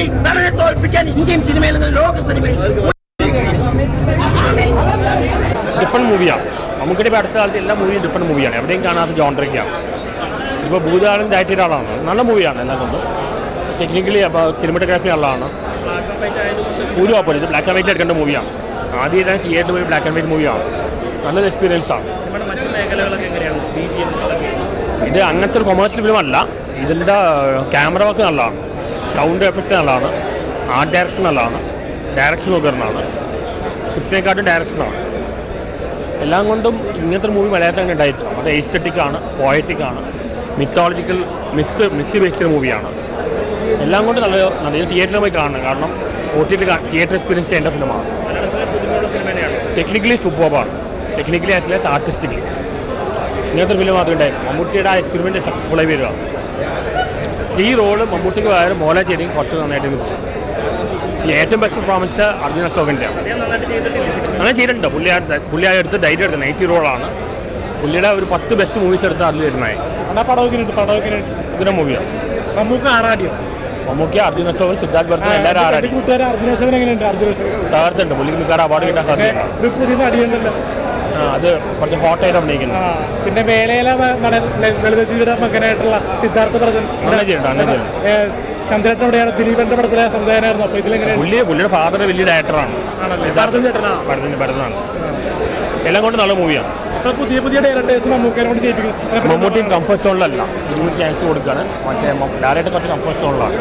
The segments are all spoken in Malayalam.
ഈ നടനെ തോൽപ്പിക്കാൻ ഇന്ത്യൻ സിനിമയിൽ നിന്ന് ലോക സിനിമയിൽ ഡിഫറെന്റ് മൂവിയാണ് ഇപ്പോൾ അടുത്ത കാലത്ത് എല്ലാ മൂവിയും ഡിഫറെന്റ് മൂവിയാണ് എവിടെയും കാണാത്ത ജോൺറൊക്കെയാണ് ഇപ്പോൾ ഭൂതാളൻ ഡയറ്റ് ആളാണ് നല്ല മൂവിയാണ് എല്ലാം കൊണ്ടും ടെക്നിക്കലി അപ്പോൾ സിനിമറ്റോഗ്രാഫി ആളാണ്. ഒരു കുഴപ്പമില്ല. ഇത് ബ്ലാക്ക് ആൻഡ് വൈറ്റ് എടുക്കേണ്ട മൂവിയാണ് ആദ്യമായിട്ടാണ് തിയേറ്ററിൽ പോയി ബ്ലാക്ക് ആൻഡ് വൈറ്റ് മൂവിയാണ് നല്ലൊരു എക്സ്പീരിയൻസ് ആണ് ഇത് അങ്ങനത്തെ ഒരു കൊമേഴ്ഷ്യൽ ഫിലിം അല്ല. ഇതിന്റെ ക്യാമറ വർക്ക് നല്ലതാണ്. സൗണ്ട് എഫക്റ്റ് നല്ലതാണ് ആർട്ട് ഡയറക്ഷൻ നല്ലതാണ് ഡയറക്ഷൻ നോക്കുന്നതാണ് സ്ക്രിപ്റ്റിനെക്കാട്ടും ഡയറക്ഷനാണ് എല്ലാം കൊണ്ടും ഇങ്ങനത്തെ മൂവി മലയാളത്തിൽ അങ്ങനെ ഉണ്ടായിട്ടുണ്ട്. അത് എയ്സ്റ്ററ്റിക്കാണ് ആണ് പോയറ്റിക് ആണ് മിത്തോളജിക്കൽ മിത്ത് മിത്ത് ബേസ്ഡ് മൂവിയാണ് എല്ലാം കൊണ്ടും നല്ല നല്ല തിയേറ്ററിൽ പോയി കാണണം. കാരണം ഒ തിയേറ്റർ എക്സ്പീരിയൻസ് ചെയ്യേണ്ട ഫിലിമാണ് ടെക്നിക്കലി സൂപ്പർബാണ് ടെക്നിക്കലി ആസ് വെൽ ആർട്ടിസ്റ്റിക്കലി ഇങ്ങനത്തെ ഫിലിം മാത്രമേ ഉണ്ടായിരുന്നു മമ്മൂട്ടിയുടെ ആ എക്സ്പെരിമെന്റ് ആയി വരിക. ഈ റോൾ മമ്മൂട്ടിക്ക് പകരം മോഹൻലാൽ കുറച്ച് നന്നായിട്ട് ഏറ്റവും ബെസ്റ്റ് പെർഫോമൻസ് അർജുന ചെയ്തിട്ടില്ല അങ്ങനെ ചെയ്തിട്ടുണ്ട്. പുള്ളി പുള്ളിയായ പുള്ളി ആ എടുത്ത് ഡൈറ്റ് എടുത്ത് നൈറ്റി റോളാണ്. പുള്ളിയുടെ ഒരു പത്ത് ബെസ്റ്റ് മൂവീസ് എടുത്ത് അതിൽ വരുന്നത് എന്നാ പടമൊക്കെ ഉണ്ട് പടമൊക്കെ ഇതിന്റെ മൂവിയാണ് നമുക്ക് ആറാടിയോ മമ്മൂക്കി അർജുന അശോകൻ സിദ്ധാർത്ഥ് ഭരതൻ എല്ലാവരും തകർത്തുണ്ട് പുള്ളിക്ക് മിക്കവാറും അവാർഡ് കിട്ടാൻ സാധ്യതയാണ് അത് കുറച്ച് ഹോട്ടായിട്ട് അഭിനയിക്കുന്നത് പിന്നെ വേലയിലെ ജീവിത മകനായിട്ടുള്ള സിദ്ധാർത്ഥ. ചന്ദ്രേട്ടൻ എവിടെയാണ്? ദിലീപന്റെ പടത്തിലെ അപ്പൊ പുള്ളി പുള്ളിയുടെ ഫാദർ വലിയ ഡയറക്ടറാണ് എല്ലാം കൊണ്ട് നല്ല മൂവിയാണ് മമ്മൂട്ടിയും പുതിയ പുതിയ ഡയറക്ടേഴ്സ് മമ്മൂക്കനെ കൊണ്ട് ചെയ്യിപ്പിക്കുന്നു. മമ്മൂട്ടി കംഫർട്ട് സോണിലല്ല ഇതിന് ചാൻസ് കൊടുക്കുകയാണ് മറ്റേ ഡയറക്ടർ കുറച്ച് കംഫർട്ട് സോണിലാണ്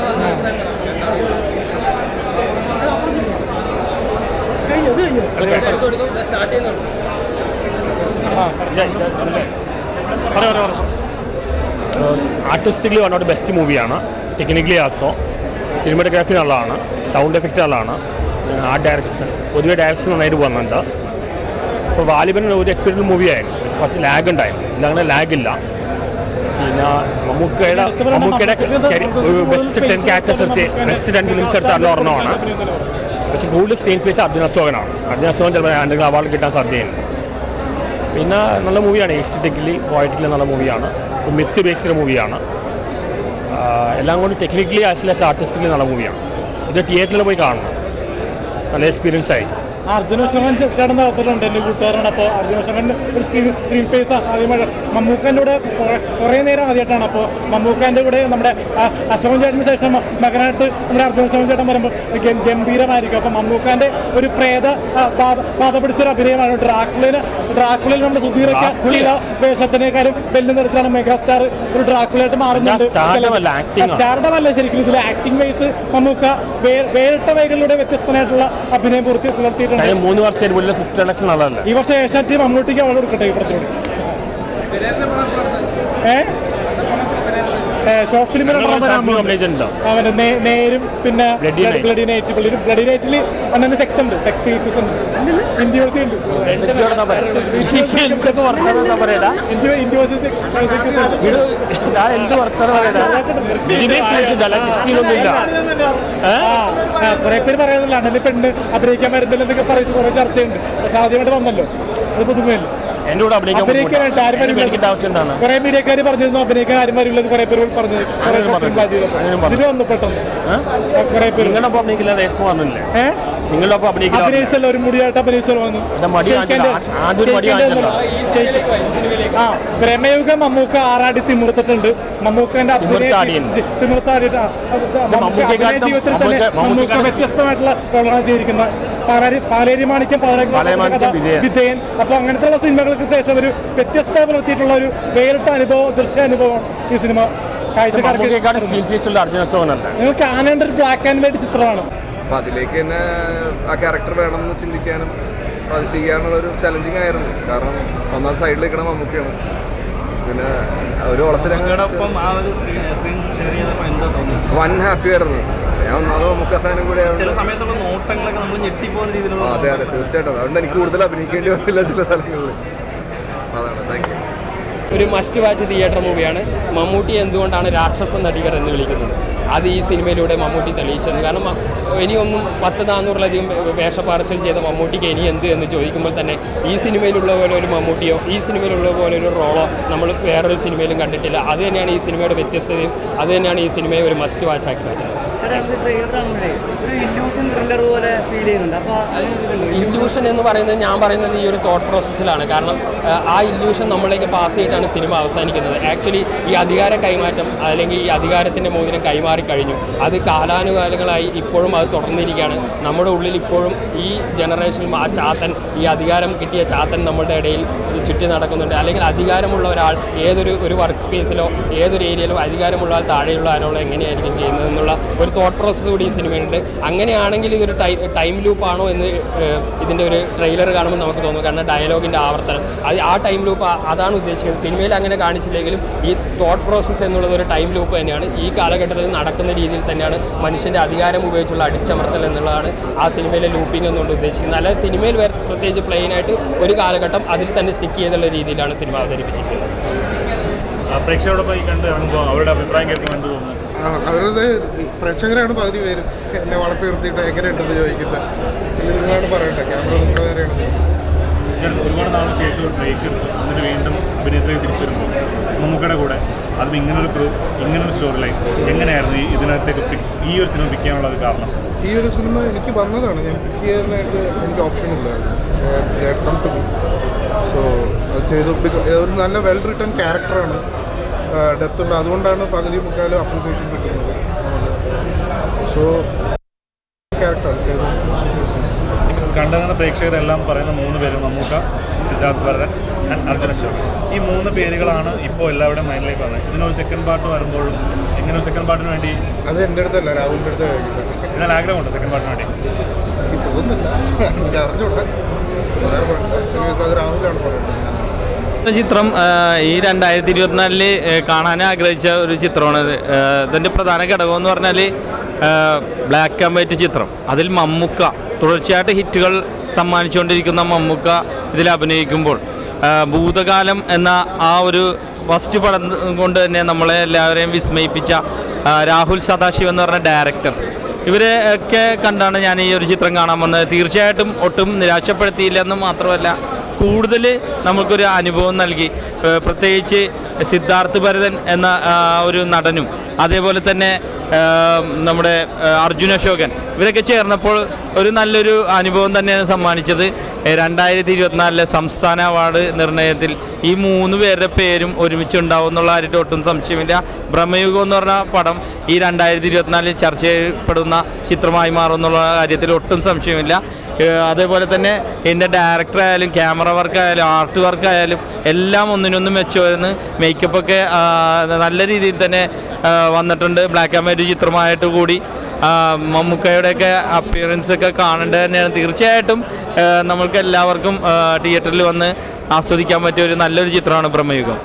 ആർട്ടിസ്റ്റിക്കലി വൺ ഓഫ് ബെസ്റ്റ് മൂവിയാണ് ടെക്നിക്കലി ആസോ സിനിമറ്റോഗ്രാഫി നല്ലതാണ്. സൗണ്ട് എഫക്റ്റ് നല്ലതാണ്. ആർട്ട് ഡയറക്ഷൻ പൊതുവെ ഡയറക്ഷൻ നന്നായിട്ട് പോകുന്നുണ്ട് അപ്പോൾ വാലിബൻ ഒരു എക്സ്പീരിയൻസ് മൂവിയായിരുന്നു പക്ഷെ കുറച്ച് ലാഗ് ഉണ്ടായിരുന്നു. ഇതങ്ങനെ ലാഗ് ഇല്ല. പിന്നെ മമ്മൂക്കയുടെ മമ്മൂക്കയുടെ ഒരു ബെസ്റ്റ് ടെൻ ക്യാരക്ടേഴ്സ് എടുത്ത് ബെസ്റ്റ് ടെൻ ഫിലിംസ് എടുത്ത അതിൽ ഒരെണ്ണമാണ് പക്ഷെ കൂടുതൽ സ്ക്രീൻ പ്ലേസ് അർജുന അശോകനാണ്. അർജുന അശോകൻ ചിലപ്പോൾ എന്തെങ്കിലും അവാർഡ് കിട്ടാൻ സാധ്യതയുണ്ട്. പിന്നെ നല്ല മൂവിയാണ്. എസ്റ്റിറ്റിക്കലി പോയറ്റിക്കലി നല്ല മൂവിയാണ്. മിത്ത് ബേസ്ഡ് മൂവിയാണ്. എല്ലാം കൊണ്ട് ടെക്നിക്കലി ആസ് വെൽ ആർട്ടിസ്റ്റിക്കലി നല്ല മൂവിയാണ്. ഇത് തിയേറ്ററിൽ പോയി കാണണം. നല്ല എക്സ്പീരിയൻസ് ആയി അർജുനേശ്വരൻ ചേട്ടൻ നടത്തിയിട്ടുണ്ട് എന്റെ കൂട്ടുകാരാണ് അപ്പോൾ അർജുനേശ്വരൻ ഒരു സ്ക്രീൻ സ്ക്രീൻ പേസ് ആദ്യമായിട്ട് മമ്മൂക്കന്റെ കൂടെ കുറേ നേരം ആദ്യമായിട്ടാണ്. അപ്പോൾ മമ്മൂക്കന്റെ കൂടെ നമ്മുടെ അശോകൻ ചേട്ടന് ശേഷം മകനായിട്ട് നമ്മുടെ അർജുനേശ്വരൻ ചേട്ടൻ വരുമ്പോൾ ഗംഭീരമായിരിക്കും. അപ്പോൾ മമ്മൂക്കാന്റെ ഒരു പ്രേത പാത പിടിച്ചൊരു അഭിനയമാണ്. ഡ്രാക്കുളിന് ഡ്രാക്കുളിൽ നമ്മുടെ സുധീറൊക്കെ ചെയ്ത വേഷത്തിനേക്കാളും വലിയ നിരത്തിലാണ് മെഗാസ്റ്റാർ ഒരു ഡ്രാക്കുളായിട്ട് മാറുന്നുണ്ട്. stardom അല്ല, ശരിക്കും ഇതിൽ ആക്ടിംഗ് വൈസ് മമ്മൂക്ക വേറിട്ട വൈകളിലൂടെ വ്യത്യസ്തമായിട്ടുള്ള അഭിനയം പൂർത്തി പുലർത്തിയിട്ടുണ്ട്. കാര്യം മൂന്ന് വർഷമായിട്ട് വലിയ സ്വിഫ്റ്റ് ഇലക്ഷൻ നല്ലതല്ലേ ഈ വർഷം ഏഷ്യാറ്റ് ടീം അങ്ങോട്ടേക്ക് അവൾ കൊടുക്കട്ടെ ഈ ഏഹ് ഏ? ഷോർട്ട് ഉണ്ടോ. നേ- നേരും പിന്നെ. ബ്ലഡി നൈറ്റ് ബ്ലഡി നൈറ്റിൽ അന്നെ സെക്സ് ഉണ്ട്. സെക്സ് സീരീസ് ഉണ്ട്. ഉണ്ട്. കുറെ പേര് പറയുന്നില്ല അണ്ണന് പെണ്ണ് അഭിനയിക്കാൻ വരുന്നില്ല എന്നൊക്കെ പറയുന്നത് കുറെ ചർച്ചയുണ്ട്. പക്ഷെ ആദ്യമായിട്ട് വന്നല്ലോ. അത് പുതുമയല്ല? എന്റെ കൂടെ അഭിനയിക്കാൻ ആവശ്യം എന്താണ്? കുറെ മീഡിയക്കാർ പറഞ്ഞിരുന്നു അഭിനയിക്കാൻ ആരും വരില്ല കുറെ പേര് പറഞ്ഞു. ഇത് വന്നു പെട്ടെന്ന്. കുറെ പേര്. നിങ്ങളുടെ ഒപ്പം അഭിനയിക്കില്ല രേഷ്മ ഏഹ് നിങ്ങളുടെ ഒപ്പം അഭിനയിക്കില്ല. അഭിനയിച്ചല്ലോ ഒരു മുടിയായിട്ട് അഭിനയിച്ചല്ലോ വന്നു. ആ പ്രമേയുഗ മമ്മൂക്ക ആറാടി തിമിർത്തിട്ടുണ്ട്. മമ്മൂക്കന്റെ തിമിർത്താടിയിട്ട് ജീവിതത്തിൽ തന്നെ മമ്മൂക്ക വ്യത്യസ്തമായിട്ടുള്ള റോളാണ് ചെയ്തിരിക്കുന്നത്. പാലാരി മാണിക്യം. വിധേയൻ അപ്പൊ അങ്ങനത്തെയുള്ള സിനിമകൾക്ക് ശേഷം ഒരു വ്യത്യസ്ത പുലർത്തിയിട്ടുള്ള ഒരു വേറിട്ട അനുഭവം ദൃശ്യാനുഭവം ഈ സിനിമ. നിങ്ങൾക്ക് കാണേണ്ട ഒരു ബ്ലാക്ക് ആൻഡ് വൈറ്റ് ചിത്രമാണ്. അപ്പം അതിലേക്ക് തന്നെ ആ ക്യാരക്ടർ വേണമെന്ന് ചിന്തിക്കാനും അത് ചെയ്യാനുള്ള ഒരു ചലഞ്ചിങ് ആയിരുന്നു. കാരണം ഒന്നാം സൈഡിൽ നിൽക്കണം മമ്മൂക്കയാണ്. പിന്നെ ഒരു ഓളത്തിലങ്ങ് നിങ്ങളോടൊപ്പം ആ ഒരു സ്ക്രീൻ സ്ക്രീൻ ഷെയർ ചെയ്തപ്പോൾ എന്താ തോന്നുന്നത് വൻ ഹാപ്പി ആയിരുന്നു. ഞാൻ ഒന്നാമതോ മമ്മൂക്ക ഫാനും കൂടെ ചില സമയത്തുള്ള നോട്ടങ്ങളൊക്കെ നമ്മൾ ഞെട്ടിപ്പോകുന്ന രീതിയിലുള്ള അതെ അതെ തീർച്ചയായിട്ടും. അതുകൊണ്ട് എനിക്ക് കൂടുതൽ അഭിനയിക്കേണ്ടി വന്നില്ല ചില സ്ഥലങ്ങളിൽ അതാണ് താങ്ക് യു ഒരു മസ്റ്റ് വാച്ച് തിയേറ്റർ മൂവിയാണ് മമ്മൂട്ടി എന്തുകൊണ്ടാണ് രാക്ഷസ നടികർ എന്ന് വിളിക്കുന്നത്? അത് ഈ സിനിമയിലൂടെ മമ്മൂട്ടി തെളിയിച്ചത്. കാരണം ഇനിയൊന്നും പത്ത് നാനൂറിലധികം വേഷപ്പാർച്ചൽ ചെയ്ത മമ്മൂട്ടിക്ക് ഇനി എന്ത് എന്ന് ചോദിക്കുമ്പോൾ തന്നെ ഈ സിനിമയിലുള്ള പോലെ ഒരു മമ്മൂട്ടിയോ ഈ സിനിമയിലുള്ള പോലെ ഒരു റോളോ നമ്മൾ വേറൊരു സിനിമയിലും കണ്ടിട്ടില്ല. അത് തന്നെയാണ് ഈ സിനിമയുടെ വ്യത്യസ്തതയും അത് തന്നെയാണ് ഈ സിനിമയെ ഒരു മസ്റ്റ് വാച്ച് ആക്കി മാറ്റുന്നത്. ഇല്യൂഷൻ എന്ന് പറയുന്നത് ഞാൻ പറയുന്നത് ഈ ഒരു തോട്ട് പ്രോസസ്സിലാണ് കാരണം ആ, ഇൻഡ്യൂഷൻ ഇല്യൂഷൻ നമ്മളിലേക്ക് പാസ് ചെയ്തിട്ടാണ് സിനിമ അവസാനിക്കുന്നത്. ആക്ച്വലി ഈ അധികാര കൈമാറ്റം അല്ലെങ്കിൽ ഈ അധികാരത്തിന്റെ മോതിരം കൈമാറി കഴിഞ്ഞു. അത് കാലാനുകാലങ്ങളായി ഇപ്പോഴും അത് തുടർന്നിരിക്കുകയാണ്. നമ്മുടെ ഉള്ളിൽ ഇപ്പോഴും ഈ ജനറേഷനിലും ആ ചാത്തൻ ഈ അധികാരം കിട്ടിയ ചാത്തൻ നമ്മളുടെ ഇടയിൽ ചുറ്റി നടക്കുന്നുണ്ട്. അല്ലെങ്കിൽ അധികാരമുള്ള ഒരാൾ ഏതൊരു ഒരു വർക്ക് സ്പേസിലോ ഏതൊരു ഏരിയയിലോ അധികാരമുള്ള ആൾ താഴെയുള്ള ആരോളോ എങ്ങനെയായിരിക്കും ചെയ്യുന്നത് എന്നുള്ള ഒരു തോട്ട് പ്രോസസ്സ് കൂടി ഈ സിനിമയുണ്ട് അങ്ങനെയാണെങ്കിൽ ഇതൊരു ടൈം ലൂപ്പാണോ എന്ന് ഇതിന്റെ ഒരു ട്രെയിലർ കാണുമ്പോൾ നമുക്ക് തോന്നും. കാരണം ഡയലോഗിന്റെ ആവർത്തനം. അത് ആ ടൈം ലൂപ്പ് അതാണ് ഉദ്ദേശിക്കുന്നത്. സിനിമയിൽ അങ്ങനെ കാണിച്ചില്ലെങ്കിലും ഈ തോട്ട് പ്രോസസ്സ് എന്നുള്ളത് ഒരു ടൈം ലൂപ്പ് തന്നെയാണ്. ഈ കാലഘട്ടത്തിൽ നടക്കുന്ന രീതിയിൽ തന്നെയാണ് മനുഷ്യന്റെ അധികാരം ഉപയോഗിച്ചുള്ള അടിച്ചമർത്തൽ എന്നുള്ളതാണ് ആ സിനിമയിലെ ലൂപ്പിംഗ് എന്നുകൊണ്ട് ഉദ്ദേശിക്കുന്നത്. അല്ലാതെ സിനിമയിൽ പ്രത്യേകിച്ച് പ്ലെയിനായിട്ട് ഒരു കാലഘട്ടം അതിൽ തന്നെ സ്റ്റിക്ക് ചെയ്തുള്ള രീതിയിലാണ് സിനിമ അവതരിപ്പിച്ചിരിക്കുന്നത്. പ്രേക്ഷകരോടൊപ്പം കണ്ട് ഇറങ്ങുമ്പോൾ അവരുടെ അഭിപ്രായം കേൾക്കുമെന്ന് തോന്നുന്നു. അവരത് പ്രേക്ഷകരാണ് പകുതി പേര് എന്നെ വളർത്തി നിർത്തിയിട്ട് എങ്ങനെയുണ്ടെന്ന് ചോദിക്കുന്നത്. ആക്ച്വലി നിങ്ങളാണ് പറയട്ടെ ക്യാമറ നിങ്ങളുടെ തന്നെയാണ്. ഒരുപാട് നാളിന് ശേഷം ഒരു ബ്രേക്ക് എടുത്തു. എന്നിട്ട് വീണ്ടും അഭിനയത്തിലേക്ക് തിരിച്ചു വരുമ്പോൾ മമ്മൂക്കയുടെ കൂടെ അതും ഇങ്ങനൊരു ക്രൂ ഇങ്ങനൊരു സ്റ്റോറി ലൈൻ എങ്ങനെയായിരുന്നു ഈ ഇതിനകത്തേക്ക് ഈ ഒരു സിനിമ പിക്ക് ചെയ്യാനുള്ളത് കാരണം? ഈ ഒരു സിനിമ എനിക്ക് വന്നതാണ്. ഞാൻ പിക്ക് ചെയ്യാനായിട്ട് എനിക്ക് ഓപ്ഷൻ കം ടു സോ അത് ചെയ്തു. ഒരു നല്ല വെൽ റിട്ടേൺ ക്യാരക്ടറാണ് ഡെപ്ത് ഉണ്ട്. അതുകൊണ്ടാണ് പകുതി മുക്കാലും അപ്രിസിയേഷൻ കിട്ടുന്നത്. സോ ക്യാരക്ടർ കണ്ടുവന്ന പ്രേക്ഷകരെല്ലാം പറയുന്ന മൂന്ന് പേര് മമ്മൂക്ക സിദ്ധാർത്ഥ് ഭരതൻ അർജുന അശോക് ഈ മൂന്ന് പേരുകളാണ് ഇപ്പോൾ എല്ലാവരുടെയും മൈൻഡിലേക്ക് വന്നത്. ഇതിനൊരു സെക്കൻഡ് പാർട്ട് വരുമ്പോഴും എങ്ങനെ ഒരു സെക്കൻഡ് പാർട്ടിന് വേണ്ടി അത് എന്റെ അടുത്തല്ല രാഹുലിന്റെ അടുത്ത് എന്നാൽ ആഗ്രഹമുണ്ട് സെക്കൻഡ് പാർട്ടിന് വേണ്ടി? എനിക്ക് തോന്നുന്നില്ല. എനിക്ക് അറിഞ്ഞുണ്ട് പറയാൻ രാഹുലാണ് പറയുന്നത്. ചിത്രം ഈ രണ്ടായിരത്തി ഇരുപത്തിനാലിൽ കാണാൻ ആഗ്രഹിച്ച ഒരു ചിത്രമാണ് ഇത്. ഇതിന്റെ പ്രധാന ഘടകം എന്ന് പറഞ്ഞാൽ ബ്ലാക്ക് ആൻഡ് വൈറ്റ് ചിത്രം. അതിൽ മമ്മുക്ക തുടർച്ചയായിട്ട് ഹിറ്റുകൾ സമ്മാനിച്ചുകൊണ്ടിരിക്കുന്ന മമ്മുക്ക ഇതിൽ അഭിനയിക്കുമ്പോൾ. ഭൂതകാലം എന്ന ആ ഒരു ഫസ്റ്റ് പടം കൊണ്ട് തന്നെ നമ്മളെ എല്ലാവരെയും വിസ്മയിപ്പിച്ച രാഹുൽ സദാശിവ് എന്ന് പറഞ്ഞ ഡയറക്ടർ ഇവരെ ഒക്കെ കണ്ടാണ് ഞാൻ ഈ ഒരു ചിത്രം കാണാൻ വന്നത്. തീർച്ചയായിട്ടും ഒട്ടും നിരാശപ്പെടുത്തിയില്ലെന്ന് മാത്രമല്ല കൂടുതൽ നമുക്കൊരു അനുഭവം നൽകി. പ്രത്യേകിച്ച് സിദ്ധാർത്ഥ് ഭരതൻ എന്ന ഒരു നടനും. അതേപോലെ തന്നെ നമ്മുടെ അർജുന അശോകൻ. ഇവരൊക്കെ ചേർന്നപ്പോൾ ഒരു നല്ലൊരു അനുഭവം തന്നെയാണ് സമ്മാനിച്ചത്. രണ്ടായിരത്തി ഇരുപത്തിനാലിലെ സംസ്ഥാന അവാർഡ് നിർണയത്തിൽ ഈ മൂന്ന് പേരുടെ പേരും ഒരുമിച്ചുണ്ടാവും എന്നുള്ള കാര്യത്തിൽ ഒട്ടും സംശയമില്ല. ബ്രഹ്മയുഗം എന്ന് പറഞ്ഞ പടം ഈ രണ്ടായിരത്തി ഇരുപത്തിനാലിൽ ചർച്ച ചെയ്യപ്പെടുന്ന ചിത്രമായി മാറും എന്നുള്ള കാര്യത്തിൽ ഒട്ടും സംശയമില്ല. അതേപോലെ തന്നെ എന്റെ ഡയറക്ടർ ആയാലും ക്യാമറ വർക്ക് ആയാലും ആർട്ട് വർക്ക് ആയാലും എല്ലാം ഒന്നിനൊന്നും മെച്ചമായിരുന്നു മേക്കപ്പൊക്കെ നല്ല രീതിയിൽ തന്നെ വന്നിട്ടുണ്ട്. ബ്ലാക്ക് ആൻഡ് വൈറ്റ് ചിത്രമായിട്ട് കൂടി. മമ്മൂക്കയുടെയൊക്കെ അപ്പിയറൻസ് ഒക്കെ കാണേണ്ടത് തന്നെയാണ്. തീർച്ചയായിട്ടും നമ്മൾക്ക് എല്ലാവർക്കും തിയേറ്ററിൽ വന്ന് ആസ്വദിക്കാൻ പറ്റിയ ഒരു നല്ലൊരു ചിത്രമാണ് ബ്രഹ്മയുഗം.